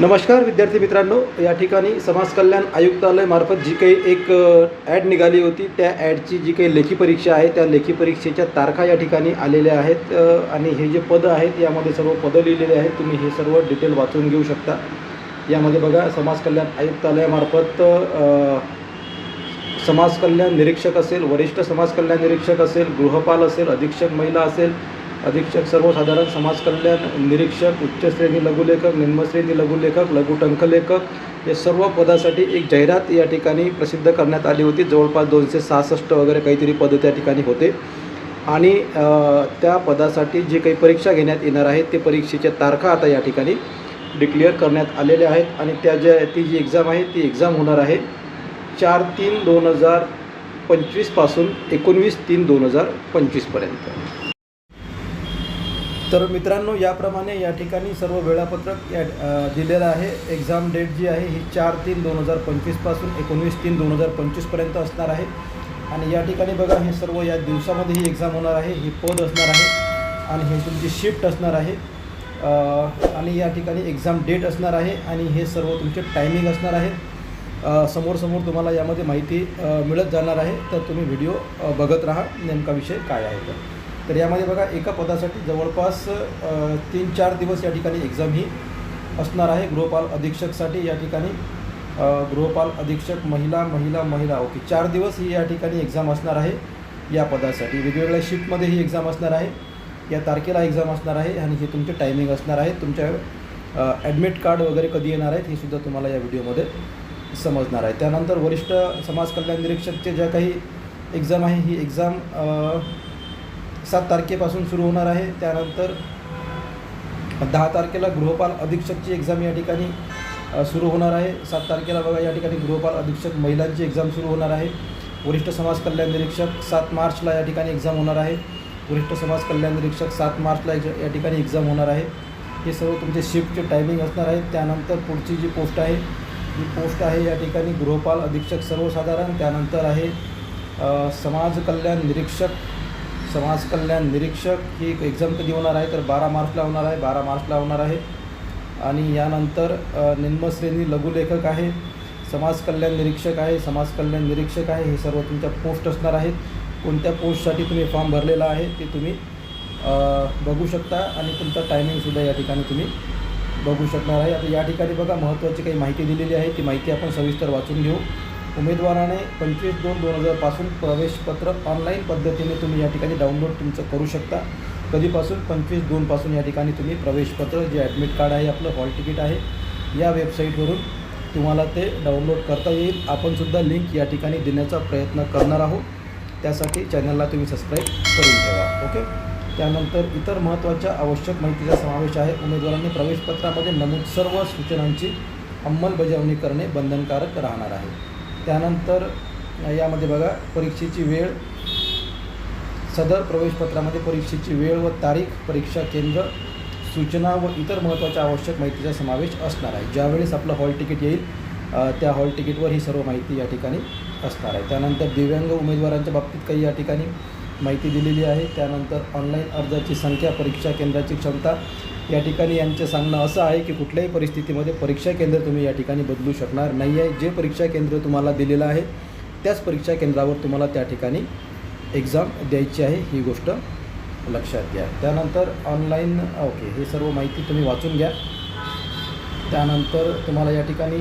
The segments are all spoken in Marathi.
नमस्कार विद्यार्थी मित्रांनो. या ठिकाणी समाज कल्याण आयुक्तालयमार्फत जी काही एक ॲड निघाली होती त्या ॲडची जी काही लेखी परीक्षा आहे त्या लेखी परीक्षेच्या तारखा या ठिकाणी आलेल्या आहेत आणि हे जे पदं आहेत यामध्ये सर्व पदं लिहिलेले आहेत. तुम्ही हे सर्व डिटेल वाचून घेऊ शकता. यामध्ये बघा समाज कल्याण आयुक्तालयामार्फत समाज कल्याण निरीक्षक असेल वरिष्ठ समाज कल्याण निरीक्षक असेल गृहपाल असेल अधीक्षक महिला असेल अधीक्षक सर्वसाधारण समाज कल्याण निरीक्षक उच्चश्रेणी लघुलेखक निम्नश्रेणी लघुलेखक लघुटंकलेखक या सर्व पदासाठी एक जाहिरात या ठिकाणी प्रसिद्ध करण्यात आली होती. जवळपास दोनशे सहासष्ट वगैरे काहीतरी पदं त्या ठिकाणी होते. आणि त्या पदासाठी जे काही परीक्षा घेण्यात येणार आहेत ते परीक्षेच्या तारखा आता या ठिकाणी डिक्लेअर करण्यात आलेल्या आहेत. आणि त्या ज्या ती जी एक्झाम आहे ती एक्झाम होणार आहे चार तीन दोन हजार पंचवीसपासून एकोणवीस तीन दोन हजार पंचवीसपर्यंत तर मित्रांनो याप्रमाणे या ठिकाणी सर्व वेळापत्रक या दिलेलं आहे. एक्झाम डेट जी आहे ही चार तीन दोन हजार पंचवीसपासून एकोणवीस तीन दोन हजार पंचवीसपर्यंत असणार आहे. आणि या ठिकाणी बघा हे सर्व या दिवसामध्ये ही एक्झाम होणार आहे ही पद असणार आहे आणि हे तुमची शिफ्ट असणार आहे. आणि या ठिकाणी एक्झाम डेट असणार आहे आणि हे सर्व तुमचे टायमिंग असणार आहे. समोरसमोर समोर समोर तुम्हाला यामध्ये माहिती मिळत जाणार आहे. तर तुम्ही व्हिडिओ बघत राहा नेमका विषय काय आहे तर तर यामध्ये बघा एका पदासाठी जवळपास तीन चार दिवस या ठिकाणी एक्झाम ही असणार आहे. गृहपाल अधीक्षकसाठी या ठिकाणी गृहपाल अधीक्षक महिला महिला महिला ओके. चार दिवस ही या ठिकाणी एक्झाम असणार आहे या पदासाठी. वेगवेगळ्या शिफ्टमध्ये ही एक्झाम असणार आहे. या तारखेला एक्झाम असणार आहे आणि हे तुमचे टायमिंग असणार आहे. तुमच्या ॲडमिट कार्ड वगैरे कधी येणार आहेत हे सुद्धा तुम्हाला या व्हिडिओमध्ये समजणार आहे. त्यानंतर वरिष्ठ समाज कल्याण निरीक्षकचे ज्या काही एक्झाम आहे ही एक्झाम सात तारखेपासून सुरू होणार आहे. त्यानंतर दहा तारखेला गृहपाल अधीक्षकची एक्झाम या ठिकाणी सुरू होणार आहे. सात तारखेला बघा या ठिकाणी गृहपाल अधीक्षक महिलांची एक्झाम सुरू होणार आहे. वरिष्ठ समाज कल्याण निरीक्षक सात मार्चला या ठिकाणी एक्झाम होणार आहे. वरिष्ठ समाज कल्याण निरीक्षक सात मार्चला या ठिकाणी एक्झाम होणार आहे. हे सर्व तुमचे शिफ्टचे टायमिंग असणार आहे. त्यानंतर पुढची जी पोस्ट आहे ही पोस्ट आहे या ठिकाणी गृहपाल अधीक्षक सर्वसाधारण. त्यानंतर आहे समाज कल्याण निरीक्षक समाज कल्याण निरीक्षक ही एक एक्झाम कधी होणार आहे. तर बारा मार्चला होणार आहे बारा मार्चला होणार आहे. आणि यानंतर निम्नश्रेणी लघुलेखक आहे समाज कल्याण निरीक्षक आहे समाज कल्याण निरीक्षक आहे हे सर्व तुमच्या पोस्ट असणार आहेत. कोणत्या पोस्टसाठी तुम्ही फॉर्म भरलेला आहे ते तुम्ही बघू शकता. आणि तुमचा टायमिंगसुद्धा या ठिकाणी तुम्ही बघू शकणार आहे. आता या ठिकाणी बघा महत्त्वाची काही माहिती दिलेली आहे. ती माहिती आपण सविस्तर वाचून घेऊ. उमेदवाराने पंचवीस दोन दोन हजारपासून प्रवेशपत्र ऑनलाईन पद्धतीने तुम्ही या ठिकाणी डाउनलोड तुमचं करू शकता. कधीपासून? पंचवीस दोनपासून या ठिकाणी तुम्ही प्रवेशपत्र जे ॲडमिट कार्ड आहे आपलं हॉल तिकीट आहे या वेबसाईटवरून तुम्हाला ते डाउनलोड करता येईल. आपणसुद्धा लिंक या ठिकाणी देण्याचा प्रयत्न करणार आहोत. त्यासाठी चॅनलला तुम्ही सबस्क्राईब करून ठेवा ओके त्यानंतर इतर महत्त्वाच्या आवश्यक माहितीचा समावेश आहे. उमेदवारांनी प्रवेशपत्रामध्ये नमूद सर्व सूचनांची अंमलबजावणी करणे बंधनकारक राहणार आहे. त्यानंतर यामध्ये बघा परीक्षेची वेळ सदर प्रवेशपत्रामध्ये परीक्षेची वेळ व तारीख परीक्षा केंद्र सूचना व इतर महत्त्वाच्या आवश्यक माहितीचा समावेश असणार आहे. ज्यावेळेस आपलं हॉल तिकीट येईल त्या हॉल तिकीटवर ही सर्व माहिती या ठिकाणी असणार आहे. त्यानंतर दिव्यांग उमेदवारांच्या बाबतीत काही या ठिकाणी माहिती दिलेली आहे. त्यानंतर ऑनलाईन अर्जाची संख्या परीक्षा केंद्राची क्षमता या ठिकाणी यांचं सांगणं असं आहे की कुठल्याही परिस्थितीमध्ये परीक्षा केंद्र तुम्ही या ठिकाणी बदलू शकणार नाही आहे. जे परीक्षा केंद्र तुम्हाला दिलेलं आहे त्याच परीक्षा केंद्रावर तुम्हाला त्या ठिकाणी एक्झाम द्यायची आहे. ही गोष्ट लक्षात घ्या. त्यानंतर ऑनलाईन ओके हे सर्व माहिती तुम्ही वाचून घ्या. त्यानंतर तुम्हाला या ठिकाणी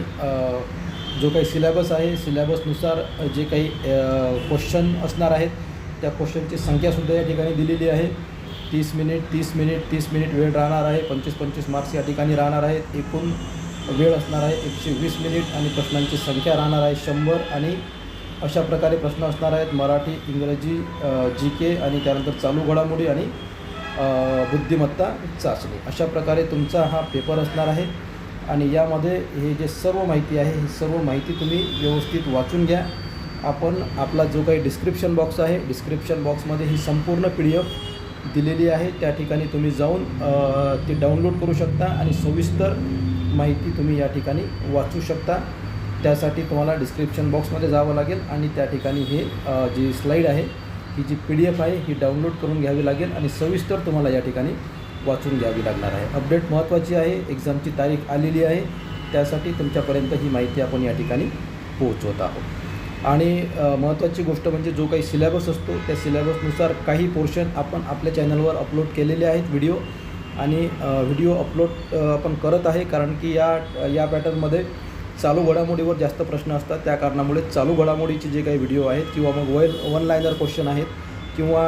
जो काही सिलेबस आहे सिलेबसनुसार जे काही क्वेश्चन असणार आहेत त्या क्वेश्चनची संख्यासुद्धा या ठिकाणी दिलेली आहे. तीस मिनिट तीस मिनिट तीस मिनिट वेळ राहणार आहे. पंचवीस पंचवीस मार्क्स या ठिकाणी राहणार आहेत. एकूण वेळ असणार आहे एकशे वीस मिनिट आणि प्रश्नांची संख्या राहणार आहे शंभर आणि अशा प्रकारे प्रश्न असणार आहेत. मराठी इंग्रजी जी के आणि त्यानंतर चालू घडामोडी आणि बुद्धिमत्ता चाचणी. अशा प्रकारे तुमचा हा पेपर असणार आहे. आणि यामध्ये हे जे सर्व माहिती आहे ही सर्व माहिती तुम्ही व्यवस्थित वाचून घ्या. आपण आपला जो काही डिस्क्रिप्शन बॉक्स आहे डिस्क्रिप्शन बॉक्समध्ये ही संपूर्ण पी डी एफ दिलेली आहे. त्या ठिकाणी तुम्ही जाऊन ती डाउनलोड करू शकता आणि सविस्तर माहिती तुम्ही या ठिकाणी वाचू शकता. त्यासाठी तुम्हाला डिस्क्रिप्शन बॉक्समध्ये जावं लागेल आणि त्या ठिकाणी हे जी स्लाईड आहे ही जी पी डी एफ आहे ही डाउनलोड करून घ्यावी लागेल आणि सविस्तर तुम्हाला या ठिकाणी वाचून घ्यावी लागणार आहे. अपडेट महत्त्वाची आहे. एक्झामची तारीख आलेली आहे. त्यासाठी तुमच्यापर्यंत ही माहिती आपण या ठिकाणी पोहोचवत आहोत. आणि महत्त्वाची गोष्ट म्हणजे जो काही सिलेबस असतो त्या सिलेबसनुसार काही पोर्शन आपण आपल्या चॅनलवर अपलोड केलेले आहेत व्हिडिओ आणि व्हिडिओ अपलोड आपण करत आहे कारण की या या पॅटर्नमध्ये चालू घडामोडीवर जास्त प्रश्न असतात. त्या कारणामुळे चालू घडामोडीचे जे काही व्हिडिओ आहेत किंवा मग वन वन लायनर क्वेश्चन आहेत किंवा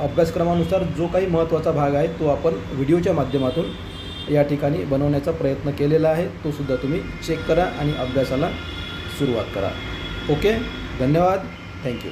अभ्यासक्रमानुसार जो काही महत्त्वाचा भाग आहे तो आपण व्हिडिओच्या माध्यमातून या ठिकाणी बनवण्याचा प्रयत्न केलेला आहे. तो सुद्धा तुम्ही चेक करा आणि अभ्यासाला सुरुवात करा. ओके धन्यवाद थँक्यू